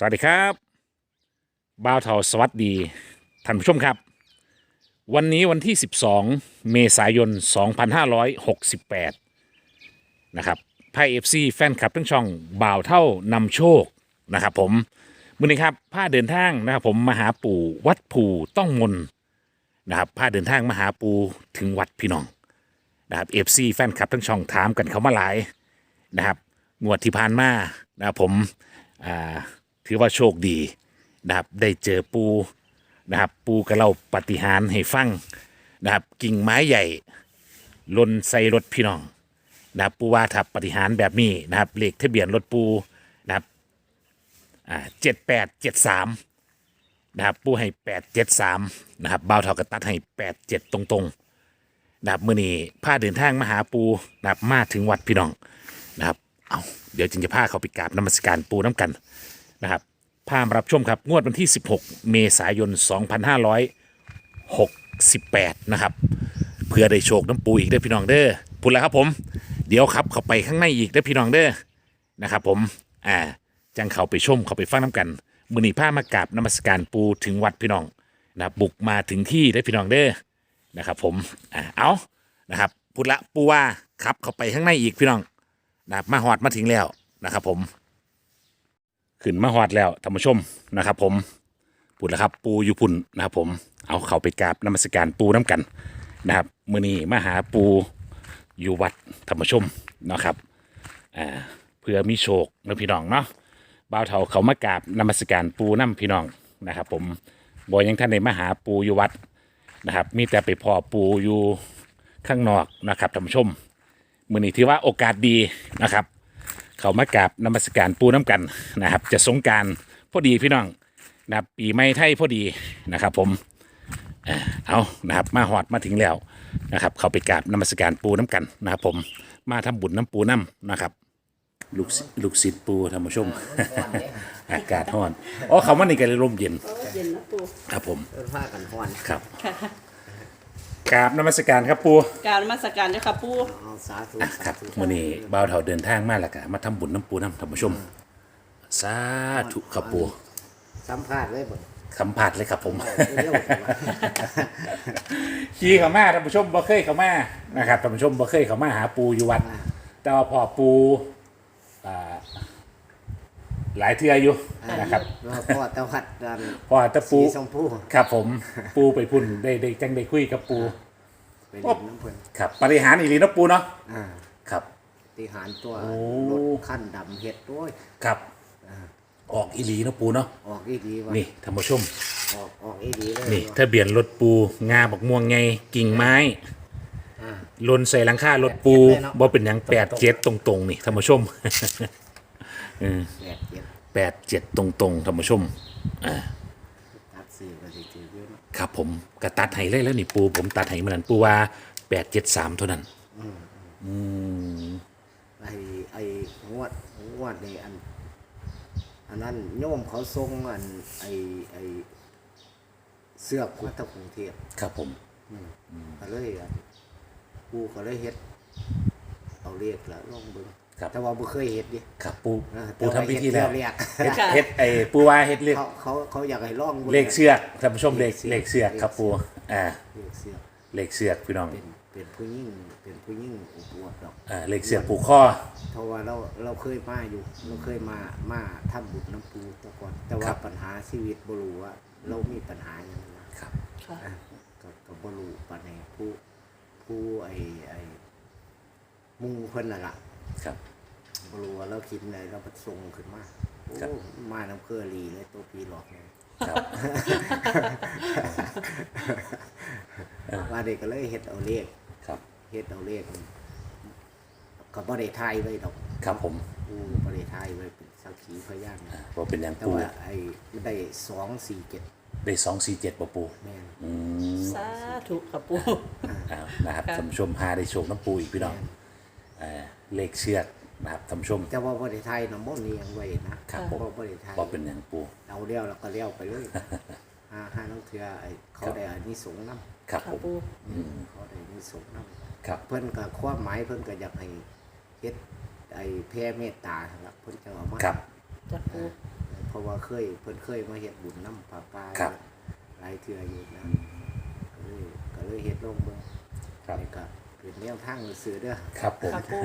สวัสดีครับบ่าวเทาสวัสดีท่านผู้ชมครับ วันนี้วันที่ 12 เมษายน 2568 นะครับไพ่เอฟซีแฟนคลับทั้งช่องบ่าวเท่านำโชคนะครับผมมือนี้ครับผ้าเดินทางนะครับผมมาหาปู่วัดปู่ต้องมนนะครับผ้าเดินทางมาหาปู่ถึงวัดพี่น้องนะครับเอฟซีแฟนคลับทั้งช่องถามกันเขามาหลายนะครับงวดที่ผ่านมานะครับผมอ่า ถือว่าโชคดีนะครับได้เจอปูนะครับปูกับเราปฏิหารให้ฟังนะครับกิ่งไม้ใหญ่ลนใส่รถพี่น้องนะครับปูว่าถ้าปฏิหารแบบนี้นะครับเลขทะเบียนรถปูนะครับอ่าเจ็ดแปดเจ็ดสามนะครับปูให้แปดเจ็ดสามนะครับเบาเท่ากับตัดให้แปดเจ็ดตรงๆนะครับมื่อนี้พาเดินทางมาหาปูนะครับมาถึงวัดพี่น้องนะครับเอาเดี๋ยวจึงจะพาเขาไปกราบนมัสการปูน้ำกัน นะครับพามารับชมครับงวดวันที่ 16 เมษายน 2568 นะครับ เพื่อได้โชคน้ำปูอีกเด้อพี่น้องเด้อพูดแล้วครับผม เดี๋ยวครับเข้าไปข้างในอีกเด้อพี่น้องเด้อนะครับผมอ่าจังเข้าไปชมเข้าไปฟังน้ำกันมือนีผ้ามากราบนมัสการปูถึงวัดพี่น้องนะบบุกมาถึงที่ได้อพี่น้องเด้อนะครับผมอ่าเอานะครับพูดละปูว่าครับเข้าไปข้างในอีกพี่น้องนะครับมาหอดมาถึงแล้วนะครับผม ขึ้นมาฮอดแล้วท่านผู้ชมนะครับ ผมปูแล้วครับ ปูอยู่พุ่นนะครับ ผมเอาเขาไปกราบนมัสการปูน้ำกันนะครับมื้อนี้มาหาปูอยู่วัดธรรมชมนะครับอ่าเพื่อมีโชคนะพี่น้องเนาะบ่าวเฒ่าเขามากราบนมัสการปูน้ำพี่น้องนะครับ ผมบอยยังท่านได้มาหาปูอยู่วัดนะครับ มีแต่ไปพอปูอยู่ข้างนอกนะครับท่านผู้ชมมื้อนี้ถือว่าโอกาสดีนะครับ เขามากราบนมัสการปูน้ำกันนะครับ จะสงกรารพอดีพี่น้องนะครับปีใหม่ไทยพอดีนะครับ ผมเอ่อเอานะครับมาหอดมาถึงแล้วนะครับ เขาไปกราบนมัสการปูน้ำกันนะครับ ผมมาทำบุญน้ำปูน้ำนะครับ ลูกศิลูกศิษย์ปูธรรมชม อากาศร้อนอ๋อเขามาในกันร่มเย็นเย็นนะปูครับผมเออผ้ากันฮ้อนครับค่ะ กราบนมัสการครับปูกรารนมาสการเจ้าค่ะปูเอาสาธุอะคสารับธุมื่อนี้บ่าวเถาเดินทางมาแล้วก็มาทำบุญน้ำปูน้ำธรรมชม สาธุครับปูสัมภาษณ์เลยบ่สัมผัสเลยครับผม เร็วจังวะขี่เขามาท่านผู้ชมบ่เคยเขามานะครับท่านผู้ชมบ่เคยเขามาหาปูอยู่วัด แต่ว่าพอปูอ่า หลายเทื่ออยู่นะครับแล้วพ่อตะวัดดันพอแตะปูสีชมพูครับผมปูไปพุ่นได้ได้จังได้คุยกับปูไปเล่นน้ำเพิ่นครับปฏิหารย์อีหลีเนาะปูเนาะอ่าครับติหารตัวโอ้ รถขั้นดำเฮ็ดด้วยครับออกอีหลีเนาะปูเนาะออกอีดีวะนี่ท่านผู้ชม ออกออกอีดีเลยนี่วะทะเบียนรถปูงาบักม่วงไงกิ่งไม้อ่า ลนใส่หลังคารถปูแปดเจ็ดเลยเนาะบ่เป็นหยังแปดเจ็ดตรงๆ นี่ท่านผู้ชม แปดเจ็ดแปดเจ็ดตรงๆท่านผู้ชมอ่าตัดสี่ก็สิถือเยอะเนาะครับผมกระตัดให้เลยแล้วนี่ปูผมตัดให้มันนั้นปูว่าแปดเจ็ดสามเท่านั้นอืมไอ้ไอ้งวดงวดนี่อัน อันนั้นโยมเขาทรงอัน ไอ้ไอ้เสื้อกวัดตะกรุงเทพครับผมก็เลยอะกูก็เลยเฮ็ด เอาเรียกแล้วลองเบิ่ง ครับแต่ว่าบ่เคยเฮ็ดดิครับปูอ่าปูทำพิธีแล้วเรียกเฮ็ดเฮ็ดไอ้ปูว่าเฮ็ดเลขเขาเขาเขาอยากให้ลองบิ่งเลขเชือกท่านผู้ชมเลขเลขเชือกเลขเชือกครับปูอ่าเลขเสือกเลขเชือกพี่น้องเป็นเป็นผู้หญิงเป็นผู้หญิงอุบวบดอกอ่าเลขเชือกผูกข้อเพราะว่าเราเราเคยมาอยู่เราเคยมามาทำบุญน้ำปูแตะก่อน แต่คว่ารับปัญหาชีวิตบ่รู้ว่าเรามีปัญหาอย่างไรครับค่ะอะก็ก็บ่รู้ปานใดผู้ผู้ไอ้ไอ้หมุงเพิ่นน่ะล่ะ ครับ บรู้ว่าเราคิดอะไรเราประทรงขึ้นมาโอ้ครับ มาน้ำเกลือรีเลยตัวพีหลอกเลยครับว่าเด็กก็เลยเฮ็ดเอาเลขครับ เฮ็ดเอาเลขก็บ่ได้ทายไว้ดอกครับผมกูบ่ได้ทายไว้เป็นสักขีพยานอ่าว่าเป็นหยังแต่ปูว่าไอ้มันได้สองสี่เจ็ดได้สองสี่เจ็ดปูปูแม่นอืมสาธุค่ะปู อ้าวนะครับค่ะ ท่านผู้ชมหาได้โชคน้ำปูอีกพี่น้องอ่า เลขเชือกนะครับท่านผู้ชม แต่ว่าบ่ได้ทายน้ำมนต์นี่ยังไว้นะครับผมบ่บ่ได้ทายว่าเป็นหยังปูเอาเลี้ยวแล้วก็เลี้ยวไปเลยหาหาน้องเทือไอ้เขาได้อันนี้สงส์นำครับค่ะผม ปูเขาได้อันนี้สงส์นำครับเพิ่นก็ความหมายเพิ่นก็อยากให้เฮ็ดไอ้แผ่เมตตาครับเพิ่นจะเอามา ครับจ้ะปูเพราะว่าว่าเคยเพิ่นเคยมาเฮ็ดบุญน้ำป่าป้าครับ หลายเทื่ออยู่นะก็เลยก็เลยเฮ็ดลงเบิ่งครับ นี่ก็ เป็นแนวทางซื่อเด้อครับผมค่ะปู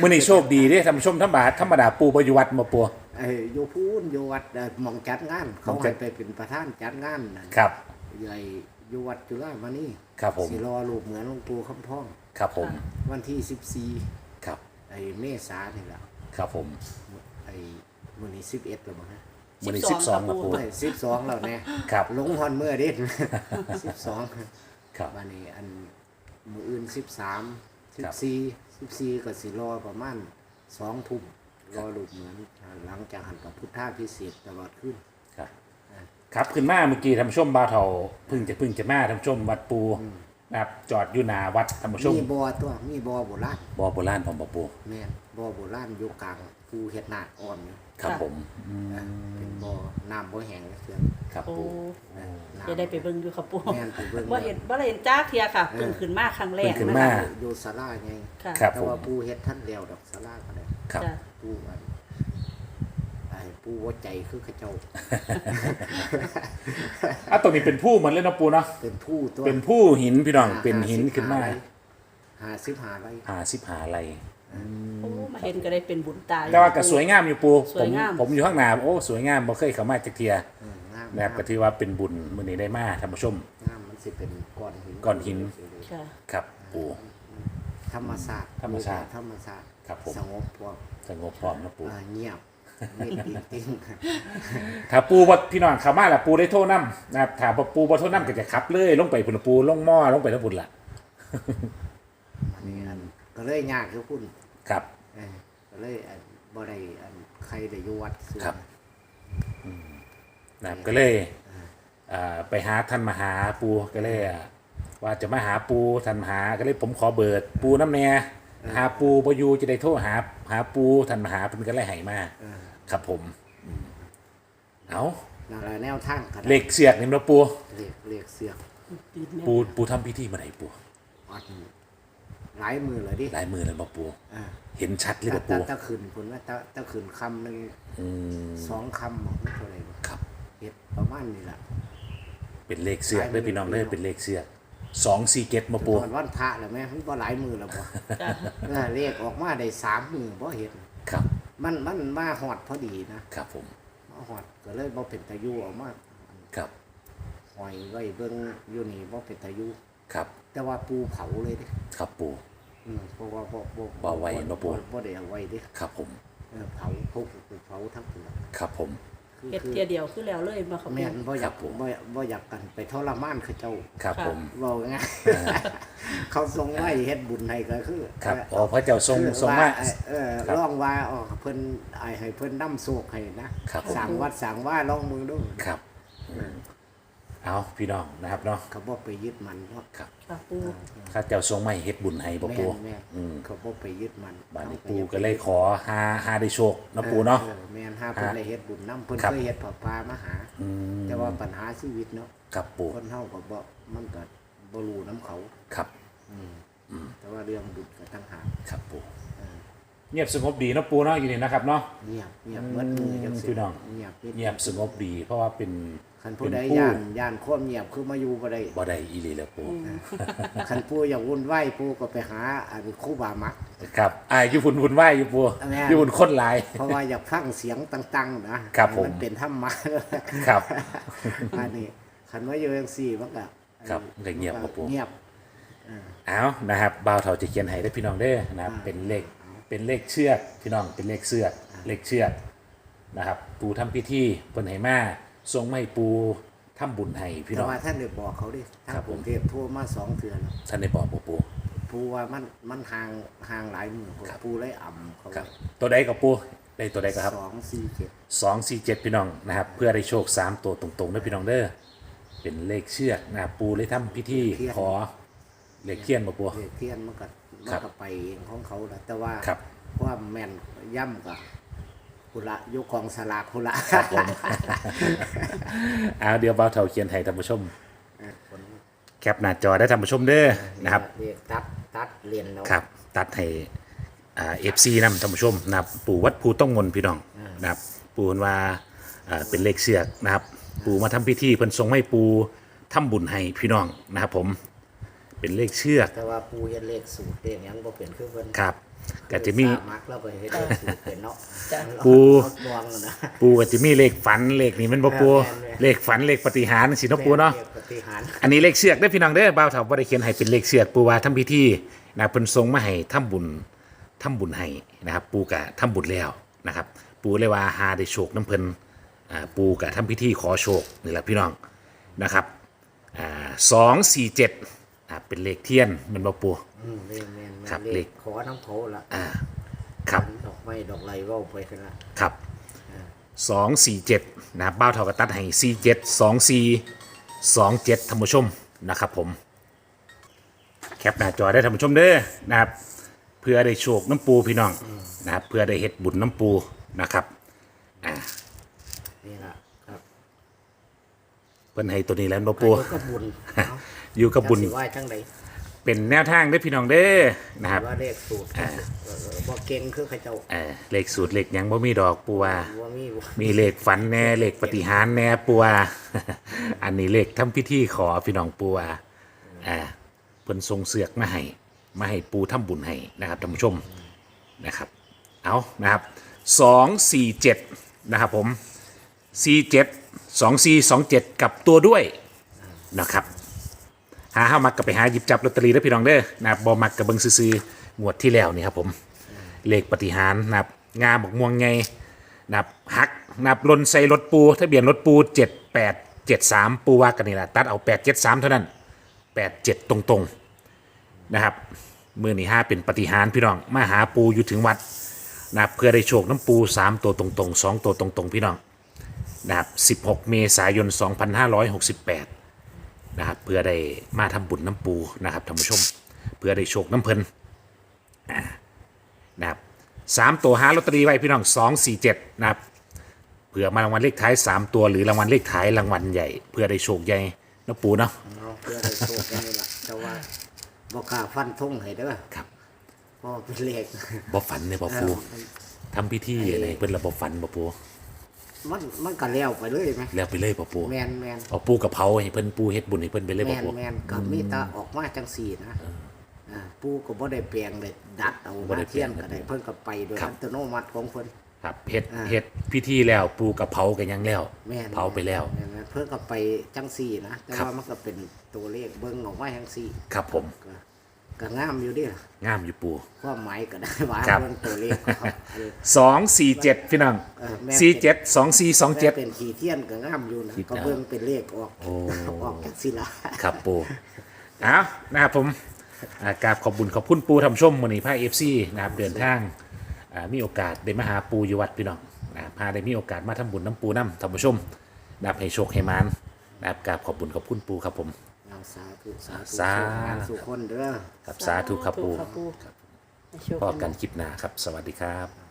มื้อนี้โชคดีเด้ท่านผู้ชมธรรมดาธรรมดาปูบ่อยู่วัดบ่ปู ไอ้อยู่พูนอยู่วัดเอ่อหมองจัดงาน เขาหม้องจัให้ด ไปเป็นประธานจัดงานนั่นครับ ใหญ่อยู่วัดจุฬามานี่ครับผม สิรอรูปเหมือนหลวงปู่คำพ้อง ครับผม วันที่14ครับไอ้เมษานี่แหละครับผมไอ้มื้อนี้11แล้วมั้งฮะมื้อนี้12 12ครับปูโอ้ย12แล้วแน่ครับ ลงฮอนเมื่อเด็ดสิบสองครับ วันนี้อัน มืออื่นสิบสามสิครับบสี่สิบสี่ก็สิรอประมาณสองทุ่มรอลูกเหมือนหลังจากหันกับพุทธาพิเศษตลอดขึ้นครับ ครับขึ้นมาเมื่อกี้ท่านผู้ชมบาวเฒ่าเพึ่งจะเพึ่งจะมาท่านผู้ชมวัดปู นะครับจอดอยู่หน้าวัดท่านผู้ชมมีบ่อตัวมีบ่อโบราณบ่อโบราณผมบ่ปูแม่นบ่อโบราณอยู่กลางภูเฮ็ดนาคอ่อนอยู่ครับผมอืมนะเป็นบ่อน้ำบ่แห้งเลยเถื่อนครับโอ้ปูนะน้ำจะได้ไปเบิ่งอยู่ค่ะปูแม่นไปเบิ่งว่าเห็นว่าเห็นจ้าเทียค่ะเพิ่งขึ้นมาครั้งแรกเพิ่งขึ้นนะมาคะอยู่ศาลาไงค่ะครับแต่ผม ว่าปูเฮ็ดท่านเดียวดอกศาลาก็ได้ครับ จ้ะ ปูอันไอ้ ปูหัวใจคือเขาเจ้า อะตรงนี้เป็นผู้เหมือนเลยเนาะปูเนาะเป็นผู้ตัวเป็นผู้หินพี่น้องเป็นหินขึ้นมาหาสิบหาไรหาสิบหาอะไรโอ้มาเห็นก็ได้เป็นบุญตาอยู่ แต่ว่าก็สวยงามอยู่ปูสผวยมงาม ผมอยู่ข้างหน้าโอ้สวยงามบ่เคยเข้ามาจักเทียเอองามนะครับก็ถือว่าเป็นบุญมื้อนี้ได้มาท่านผู้ชม งามมันสิเป็นก้อนหินก้อนหิน ค่ะ ครับปู ธรรมศาสตร์ธรรมชาติธรรมศาสตร์ครับผม สงบพวกสงบพร้อมนะปูอ่าเงียบ ไม่ดีติ้งถ้าปูบ่พี่น้องเข้ามาแล้วปูได้โทรนํนะครับถ้าบ่ปูบ่โทรนํก็จะขับเลยลงไปพุ่นนะปูลงหม้อลงไปทั้งพุ่นล่ะอันนี้อันก็เลยยากคือคุณครับ เออก็เลยอันบ่ได้อันใครได้อยู่วัดส่วนครับ นะครับก็เลยอ่าไปหาท่านมหาปูก็เลยอ่าว่าจะมาหาปูท่านมหาก็เลยผมขอเบิดปูน้ำแน่ หาปูบอยูจะได้โทรหา หาปูท่านมหาเป็นก็เลยให้มาเออครับผมอืมเอานั่นแหละแนวทางกันเหล็กเสียกนี่นะปูเหล็กเหล็กเสือกปีนแม่ปูปูทำพิธีมาไหนปูอัดหลายมือเลยดิหลายมือแล้วมาปู อ่าเห็นชัดเลยตะนะปูตะตะขืนคุณว่าตะตะขืนคำหนึ่งอืมสองคำบอกไม่เท่าไหร่บ่ครับเฮ็ดประมาณนี้แหละเป็นเลขเสือกเลยพี่น้องเลยเป็นเลขเสือก สองสี่เกตมาปูตอนวันพระแล้วแม่มันบ่หลายมือแล้วบ่จ้ะเออเรียกออกมาได้สามมือบ่เห็น ครับ มันมันมาหอดพอดีนะครับผม มาหอดก็เลยบ่เป็นตายุออกมาครับ หอยไว้เบิ่งอยู่นี่บ่เป็นตายุ ครับ แต่ว่าปูเผาเลยเด้ครับปู อืมเพราะว่าบ่บ่บ่ไว้บ่ปู บ่ได้เอาไว้เด้ครับผม เออเผาพวกเผาทั้งตัวครับผม คือเฮ็ดคือเทียเดียวคือแล้วเลยมาค่ะปูแม่นบ่อยากครับผมบ่บ่อยากกันไปทรมานเขาเจ้าครับค่ะผมเว้าง่ายเขาส่งไว้เฮ็ดบุญให้ก็คือครับเอ๋อพระเจ้าทรงคือทรงมาว่าเออครับลองว่าอ๋อเพิ่นไอ้ให้เพิ่นนำโศกให้นะครับผมสั่งวัดสั่งว่าลองมือดูครับอืม เอาพี่น้องนะครับเนาะเขาบ่ไปยึดมันเนาะครับค่ะปู ข้าเจ้าทรงไม่เฮ็ดบุญให้บ่แม่ปูนแม่นอืมเขาบ่ไปยึดมันบาดนี้เขาปูอยาก็เลยขอหาหาได้โชคนะปูเนาะ ออแม่นหาเพิ่นฮะได้เฮ็ดบุญนำเพิ่นครับ เคยเฮ็ดผ้าป่ามาหา อืมแต่ว่าปัญหาชีวิตเนาะครับปูคนเฮาก็บ่มันก็บ่รู้นํเขาครับอืมแต่ว่าเรื่องบุญก็ต่างหากครับปูเออเงียบสงบดีเนาะปูเนาะอยู่นี่นะครับเนาะ เงียบเงียบเบิดมือจังซี่พี่น้อง เงียบปิดเงียบสงบดี เพราะว่าเป็น คันผู้ใดเป็นผู้ ย่านย่านความเงียบคือมาอยู่บ่ได้บ่ได้อีหลีแล้วปูคันปู่อยากวุ่นวายปู่ก็ไปหาอันครูบามัก ครับอ่าอยู่ฝุ่นวุ่นวายอยู่ปูแม่อยู่ฝุ่นคนหลาย เพราะว่าอยากฟังเสียงตังๆนะครับผมมันเป็นธรรมะครับ อันนี้คันว่าอยู่จังซี่มันก็ครับมันก็เงียบครับปู่เงียบ เอานะครับบ่าวเฒ่าจะเขียนให้ได้อพี่น้องเด้อนะครับ เป็นเลข เป็นเลขเชือกพี่น้อง เป็นเลขเสือก เลขเชือกนะครับ ปูทำพิธีเพิ่นให้มา ทรงไม่ปูทำบุญให้พี่แต่น้อง ว่าท่านได้บอกเขาดิทาครังบกผมรุงเทพโทรมาสองเทื่อแล้วท่านได้บอกบ่ปู ปู่ว่ามันมันห่างห่างหลายมือครับ ปู่เลยอ่ำเขาครับ ตัวใดกับปูได้ตัวใดก็ครับ สองสี่เจ็ดสองสี่เจ็ดพี่น้องนะครับเพื่อได้โชคสามตัวตรงๆนะพี่น้องเด้อเป็นเลขเชือกนะครับปูเลยทำพิธีขอเลขเทียนบ่ปูเลขเทียนมันก็มัครันบก็ไปเองของเขาแหละแต่ว่าครับ ความแม่นย่ำกับ คุละยุคของสลากคุละครับผม เอาเดี๋ยวบ่าวเฒ่าเขียนให้ท่านผู้ชมเออคนแคปหน้าจอได้ท่านผู้ชมเด้อนะครับ เรียกตัดตัดเรียนแล้วครับ ตัดให้อ่าเอฟซีนำท่านผู้ชมนะครับปู่วัดภูต้องมนต์พี่น้องนะครับปู่ว่าอ่าเป็นเลขเสือกนะครับ ปูมาทำพิธีเพิ่นทรงให้ปูทำบุญให้พี่น้องนะครับผมเป็นเลขเชือก แต่ว่าปูเฮ็ดเลขสูตรเลขหยังบ่เป็นคือเพิ่นครับ ก็จะมี สามักแล้วก็เฮ็ดเลขสูตรเป็นเนาะจ้ะ ปูเอาดวงนะปูก็จะมีเลขฝันเลขนี้มันบ่ปูแม่นๆเลขฝันเลขปฏิหารย์สิเนาะปูเนาะลขปฏิหารอันนี้เลขเสือกได้อพี่น้องเด้อบ่าวเฒ่าบ่ได้เขียนให้เป็นเลขเสือกปูว่าทำพิธีนะเพิ่นทรงมาให้ทำบุญทำบุญให้นะครับ ปูก็ทำบุญแล้วนะครับ ปูเลยว่าหาได้โชคน้ำเพิ่นอ่าปูก็ทำพิธีขอโชคนี่แหละพี่น้องนะครับอ่า247อ่าเป็นเลขเทียนแมันบ่ปู อืมเลขแม่นๆครับเลเลขขขอน้ำเขาละอ่าครับดอกไม้ดอกไรเว้าไปกันละครับสองสี่เจ็ดนะครับบ้าวเท่ากับตัดให้สี่เจ็ดสองสี่สองเจ็ดท่านผู้ชมนะครับผม แคปหน้าจอได้ท่านผู้ชมเด้อนะครับ เพื่อได้โชคน้ำปูพี่น้องนะครับเพื่อได้เฮ็ดบุญน้ำปูนะครับอ่านี่ล่ะครับเพิ่นให้ตัวนี้แล้วบ่ปูปูก็บุญอยู่กับบุญ จักสิไหว้ทั้งใด เป็นแนวทางเด้อพี่น้องเด้อนะครับ ว่าเลขสูตรเออเออบ่เก่งคือเขาเจ้าเออเลขสูตรเลขหยังบ่มีดอกปูว่าว่ามีบ่มีเลขฝันแน่เลขปฏิหารย์แน่ปัว อันนี้เลขทำพิธีขอพี่น้องปัวอ่าเพิ่นทรงเสือกมาให้มาให้ปูทำบุญให้นะครับท่านผู้ชมนะครับ เอานะครับสองสี่เจ็ดนะครับผมสี่เจ็ดสองสี่สองเจ็ดกับตัวด้วยนะครับ หาห้ามักกับไปหาหยิบจับลอตเตอรี่ได้อพี่น้องเด้อนะครับบอมักกับเบิงซื้อๆงวดที่แล้วนี่ครับผมเลขปฏิหารนะครับงาบอกม่วงไงนับหักนับลนใส่รถปูทะเบียนรถปูเจ็ดแปดเจ็ดสามปูว่ากันนี่แหละตัดเอาแปดเจ็ดสามเท่านั้นแปดเจ็ดตรงๆนะครับมือนี่ห้าเป็นปฏิหารย์พี่น้องมาหาปูอยู่ถึงวัดนะครับเพื่อได้โชคน้ำปูสามตัวตรงๆสองตัวตรงๆพี่น้องนะครับสิบหกเมษายนสองพั นห้าร้อยหกสิบแปดนะครับ เพื่อได้มาทำบุญน้ำปูนะครับท่านผู้ชม เพื่อได้โชคน้ำเพลินนะครับสามตัวหาลอตเตอรี่ไว้พี่น้องสองสี่เจ็ดนะครับเผื่อมารางวัลเลขท้ายสามตัวหรือรางวัลเลขท้ายรางวัลใหญ่ เพื่อได้โชคใหญ่นะปูเนาะเอาเพื่อได้โชคกันนี่ล่ะแต่ว่าบ่กล้าฟันธงให้เด้อครับเพราะเป็นเลขบ่ฝันเนี่ยบ่ปูทำพิธีอะไรเพิ่นระบบฝันบ่ปู มันมันก็แล้วไปเลยไหมแล้วไปเลยบ่ปูแมนแมนเอาปูกับเผาให้เพิ่นปูเฮ็ดบุญให้เพิ่นไปเลยแมบ่นปูแมนกับมีแตาออกมาจังสี่นะาปูก็บ่ได้แปลงได้ดัดเอาบ่ได้มาแปลงเทียนก็ได้เพิ่นก็ไปโดยครับอัตโนมัติของเพิ่น ครับเฮ็ดอ่า เฮ็ดพิธีแล้วปูกับเผากันยังแล้ว แม่นเผาไปแล้ว ม่นม่นเพิ่นก็ไปจังสี่นะแต่ครับว่ามันก็เป็นตัวเลขเบิ่งออกมาจังสี่ครับผม ก็ ก็งามอยู่เดิล่ะงามอยู่ปู ความหมายก็ได้ว่าครับเบิ่งตัวเลขเขาเออสองสี่เจ็ดพี่น้องเออแม่นสี่เจ็ดสองสี่สองเจ็ด แม้เป็นขีเทียนก็งามอยู่นะขีดก็เอาเบิ่งเป็นเลขออกโอ้ ออกจากศิลา ครับปูเอานะครับผมอ่ากราบขอบบุญขอบคุณปูทำชมมือนี้พาเอฟซีนะครับเดินทางอ่ามีโอกาสได้มาหาปูอยู่วัดพี่น้องนะครับพาได้มีโอกาสมาทำบุญน้ำปูน้ำทำผู้ชมนะครับให้โชคให้มานนะครับกราบขอบบุญขอบคุณปูครับผมเอา สาธุสาธุสาสุขคนเด้อ ครับสาธุครับปูสาธุครับปูให้โชคพอกันคลิปหน้าครับ สวัสดีครับ